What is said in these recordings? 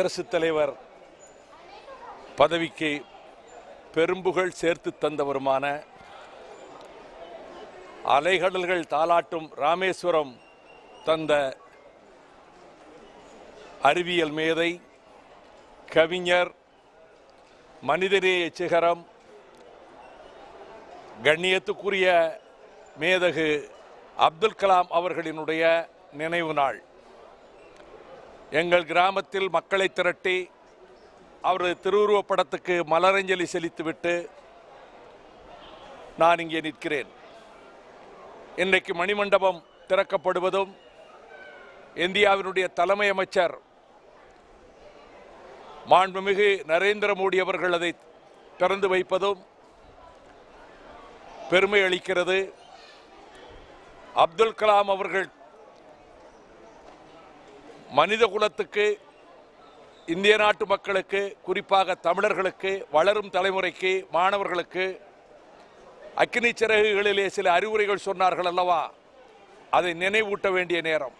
குடியரசுத் தலைவர் பதவிக்கு பெரும்புகழ் சேர்த்து தந்தவருமான அலைகடல்கள் தாளாட்டும் ராமேஸ்வரம் தந்த அறிவியல் மேதை கவிஞர் மனிதநேய சிகரம் கண்ணியத்துக்குரிய மேதகு அப்துல் கலாம் அவர்களினுடைய நினைவு நாள். எங்கள் கிராமத்தில் மக்களை திரட்டி அவரது திருவுருவப் படத்துக்கு மலரஞ்சலி செலுத்திவிட்டு நான் இங்கே நிற்கிறேன். இன்றைக்கு மணிமண்டபம் திறக்கப்படுவதும் இந்தியாவினுடைய தலைமை அமைச்சர் மாண்புமிகு நரேந்திர மோடி அவர்கள் அதை திறந்து வைப்பதும் பெருமை அளிக்கிறது. அப்துல் கலாம் அவர்கள் மனித குலத்துக்கு இந்திய நாட்டு மக்களுக்கு குறிப்பாக தமிழர்களுக்கு வளரும் தலைமுறைக்கு மாணவர்களுக்கு அக்னி சிறகுகளிலே சில அறிவுரைகள் சொன்னார்கள் அல்லவா? அதை நினைவூட்ட வேண்டிய நேரம்.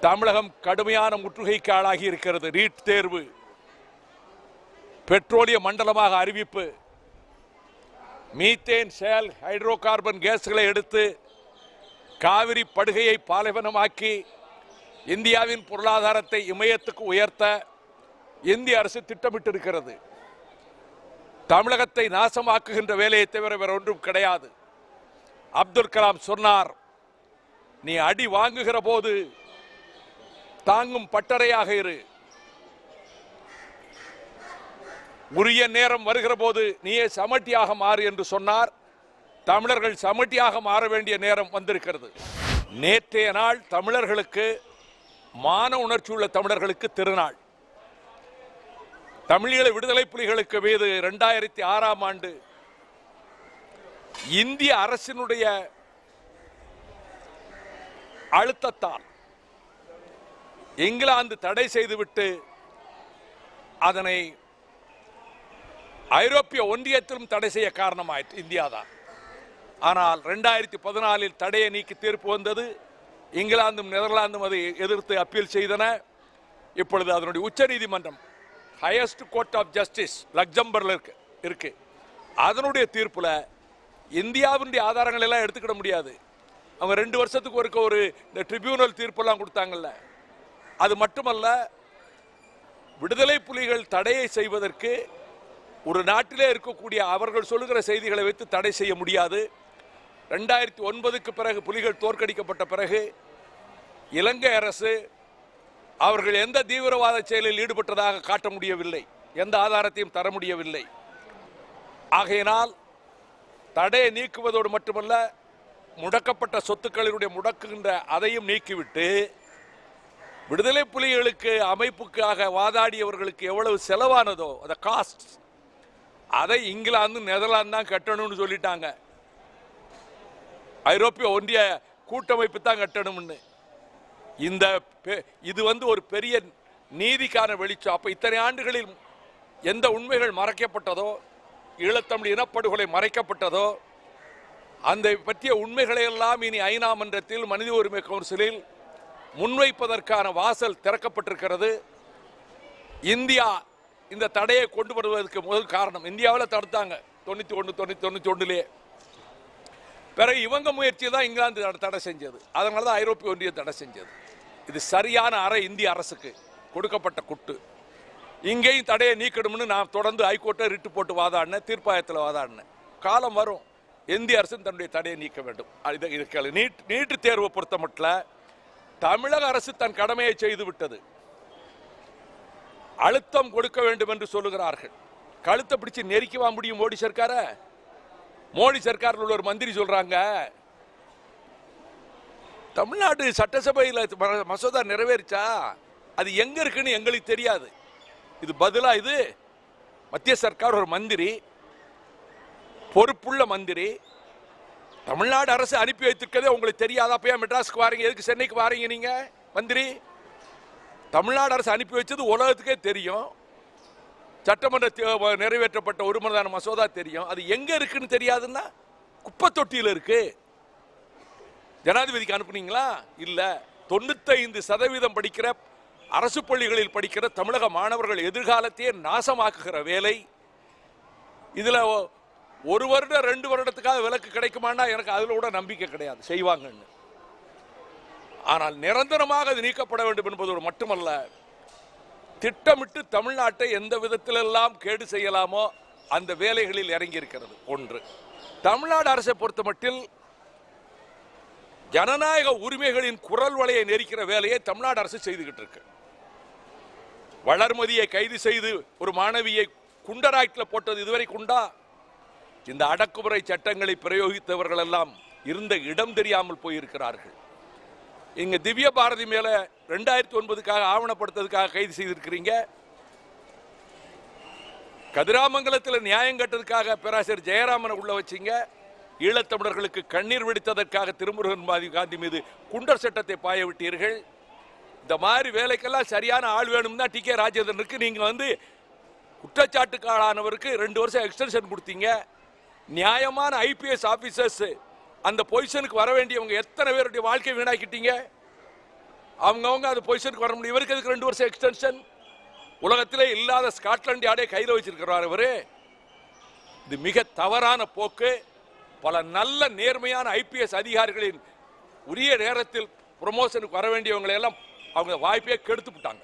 தமிழகம் கடுமையான முற்றுகைக்கு ஆளாகி இருக்கிறது. நீட் தேர்வு பெட்ரோலிய மண்டலமாக அறிவிப்பு மீத்தேன் சேல் ஹைட்ரோ கார்பன் கேஸ்களை எடுத்து காவிரி படுகையை பாலைவனமாக்கி இந்தியாவின் பொருளாதாரத்தை இமயத்துக்கு உயர்த்த இந்திய அரசு திட்டமிட்டிருக்கிறது. தமிழகத்தை நாசமாக்குகின்ற வேலையை தவிர வேற ஒன்றும் கிடையாது. அப்துல் கலாம் சொன்னார் நீ அடி வாங்குகிற போது தாங்கும் பட்டறையாக இரு. உரிய நேரம் வருகிற போது நீயே சமட்டியாக மாறு என்று சொன்னார். தமிழர்கள் சமட்டியாக மாற வேண்டிய நேரம் வந்திருக்கிறது. நேற்றைய நாள் தமிழர்களுக்கு மான உணர்ச்சி உள்ள தமிழர்களுக்கு திருநாள். தமிழீழ விடுதலை புலிகளுக்கு மீது இரண்டாயிரத்தி ஆறாம் ஆண்டு இந்திய அரசினுடைய அழுத்தத்தால் இங்கிலாந்து தடை செய்துவிட்டு அதனை ஐரோப்பிய ஒன்றியத்திலும் தடை செய்ய காரணமாயிற்று இந்தியா தான் ஆனால் ரெண்டாயிரத்தி பதினாலில் தடையை நீக்கி தீர்ப்பு வந்தது. இங்கிலாந்தும் நெதர்லாந்தும் அதை எதிர்த்து அப்பீல் செய்தன. இப்பொழுது அதனுடைய உச்ச நீதிமன்றம் ஹையஸ்ட் கோர்ட் ஆஃப் ஜஸ்டிஸ் லக்சம்பர்ல இருக்கு இருக்கு. அதனுடைய தீர்ப்பில் இந்தியாவினுடைய ஆதாரங்கள் எல்லாம் எடுத்துக்கிட முடியாது. அவங்க ரெண்டு வருஷத்துக்கு ஒருக்க ஒரு இந்த ட்ரிபியூனல் தீர்ப்பெல்லாம் கொடுத்தாங்கல்ல. அது மட்டுமல்ல விடுதலை புலிகள் தடையை செய்வதற்கு ஒரு நாட்டிலே இருக்கக்கூடிய அவர்கள் சொல்லுகிற செய்திகளை வைத்து தடை செய்ய முடியாது. ரெண்டாயிரத்தி ஒன்பதுக்கு பிறகு புலிகள் தோற்கடிக்கப்பட்ட பிறகு இலங்கை அரசு அவர்கள் எந்த தீவிரவாத செயலில் ஈடுபட்டதாக காட்ட முடியவில்லை எந்த ஆதாரத்தையும் தர முடியவில்லை. ஆகையினால் தடையை நீக்குவதோடு மட்டுமல்ல முடக்கப்பட்ட சொத்துக்களினுடைய முடக்குகின்ற அதையும் நீக்கிவிட்டு விடுதலை புலிகளுக்கு அமைப்புக்காக வாதாடியவர்களுக்கு எவ்வளவு செலவானதோ அந்த காஸ்ட் அதை இங்கிலாந்து நெதர்லாந்து தான் கட்டணும்னு சொல்லிட்டாங்க. ஐரோப்பிய ஒன்றிய கூட்டமைப்பு தான் கட்டணும்னு. இந்த பெ- இது வந்து ஒரு பெரிய நீதிக்கான வெளிச்சம். அப்போ இத்தனை ஆண்டுகளில் எந்த உண்மைகள் மறைக்கப்பட்டதோ ஈழத்தமிழ் இனப்படுகொலை மறைக்கப்பட்டதோ அந்த பற்றிய உண்மைகளை எல்லாம் இனி ஐநா மன்றத்தில் மனித உரிமை கவுன்சிலில் முன்வைப்பதற்கான வாசல் திறக்கப்பட்டிருக்கிறது. இந்தியா இந்த தடையை கொண்டு வருவதற்கு முதல் காரணம். இந்தியாவில் தடுத்தாங்க. தொண்ணூற்றி ஒன்று தொண்ணூற்றி தொண்ணூற்றி ஒன்றுலேயே பிறகு இவங்க முயற்சி தான் இங்கிலாந்து தடை- செஞ்சது. அதனால தான் ஐரோப்பிய ஒன்றியம் தடை செஞ்சது. இது சரியான அறை இந்திய அரசுக்கு கொடுக்கப்பட்ட குட்டு. இங்கேயும் தடையை நீக்கணும்னு நான் தொடர்ந்து ஹைகோர்ட்டை ரிட்டு போட்டு வாதாடினேன் தீர்ப்பாயத்தில் வாதாடினேன். காலம் வரும். இந்திய அரசு தன்னுடைய தடையை நீக்க வேண்டும். இது இது நீட் நீட்டு தேர்வை பொறுத்த மட்டும் தமிழக அரசு தன் கடமையை செய்து விட்டது. அழுத்தம் கொடுக்க வேண்டும் என்று சொல்லுகிறார்கள். கழுத்தை பிடிச்சு நெரிக்கவா முடியும் மோடி சர்க்காரை மோடி சர்க்காரில் உள்ள ஒரு மந்திரி சொல்றாங்க தமிழ்நாடு சட்டசபையில் மசோதா நிறைவேறிச்சா? அது எங்க இருக்குன்னு எங்களுக்கு தெரியாது. இது பதிலா இது மத்திய சர்க்கார் ஒரு மந்திரி பொறுப்புள்ள மந்திரி தமிழ்நாடு அரசு அனுப்பி வைத்திருக்கதே உங்களுக்கு தெரியாதா? அப்ப ஏன் மெட்ராஸ்க்கு வாரீங்க எதுக்கு சென்னைக்கு வாரீங்க நீங்க மந்திரி? தமிழ்நாடு அரசு அனுப்பி வச்சது உலகத்துக்கே தெரியும். சட்டமன்ற நிறைவேற்றப்பட்ட நிறைவேற்றப்பட்ட ஒருமனதான மசோதா தெரியும். அது எங்க இருக்குன்னு தெரியாதுன்னா குப்பை தொட்டியில் இருக்கு. ஜனாதிபதிக்கு அனுப்புனீங்களா? இல்ல. தொண்ணூத்தைந்து சதவீதம் படிக்கிற அரசு பள்ளிகளில் படிக்கிற தமிழக மாணவர்கள் எதிர்காலத்தையே நாசமாக்குகிற வேலை. இதுல ஒரு வருடம் ரெண்டு வருடத்துக்காக விலக்கு கிடைக்குமான்னா எனக்கு அதில் கூட நம்பிக்கை கிடையாது. செய்வாங்கன்னு. ஆனால் நிரந்தரமாக அது நீக்கப்பட வேண்டும் என்பதோடு மட்டுமல்ல திட்டமிட்டு தமிழ்நாட்டை எந்த விதத்திலெல்லாம் கேடு செய்யலாமோ அந்த வேலைகளில் இறங்கி இருக்கிறது ஒன்று. தமிழ்நாடு அரசை பொறுத்த மட்டில் ஜனநாயக உரிமைகளின் குரல் வலையை நெரிக்கிற வேலையை தமிழ்நாடு அரசு செய்துகிட்டு இருக்கு. வளர்மதியை கைது செய்து ஒரு மாணவியை குண்டராய்ட்டில் போட்டது இதுவரை குண்டா? இந்த அடக்குமுறை சட்டங்களை பிரயோகித்தவர்கள் எல்லாம் இருந்த இடம் தெரியாமல் போயிருக்கிறார்கள். இங்க திவ்ய பாரதி மேல ரெண்டாயிரத்தி ஒன்பதுக்காக ஆவணப்படுத்ததுக்காக கைது செய்திருக்கிறீங்க. கதிராமங்கலத்தில் நியாயம் கட்டதுக்காக பேராசிரியர் ஜெயராமனை உள்ள வச்சீங்க. ஈழத்தமிழர்களுக்கு கண்ணீர் வெடித்ததற்காக திருமுருகன் பாதி காந்தி மீது குண்டர் சட்டத்தை பாய விட்டீர்கள். இந்த மாதிரி வேலைக்கெல்லாம் சரியான ஆள் வேணும்னா டி. கே. ராஜேந்திரனுக்கு நீங்கள் வந்து குற்றச்சாட்டுக்காளானவருக்கு ரெண்டு வருஷம் எக்ஸ்டென்ஷன் கொடுத்தீங்க. நியாயமான ஐபிஎஸ் ஆஃபீஸர்ஸ் அந்த பொசிஷனுக்கு வர வேண்டியவங்க எத்தனை பேருடைய வாழ்க்கை வீணாக்கிட்டீங்க? அவங்கவுங்க அந்த பொசிஷனுக்கு வர முடியும் இவருக்கு அதுக்கு ரெண்டு வருஷம் எக்ஸ்டென்ஷன் உலகத்திலே இல்லாத ஸ்காட்லாண்ட் யாரே கையில் வச்சிருக்கிறார் அவர். இது மிக தவறான போக்கு. பல நல்ல நேர்மையான ஐபிஎஸ் அதிகாரிகளின் உரிய நேரத்தில் ப்ரொமோஷனுக்கு வர வேண்டியவங்களை எல்லாம் அவங்க வாய்ப்பே கெடுத்து விட்டாங்க.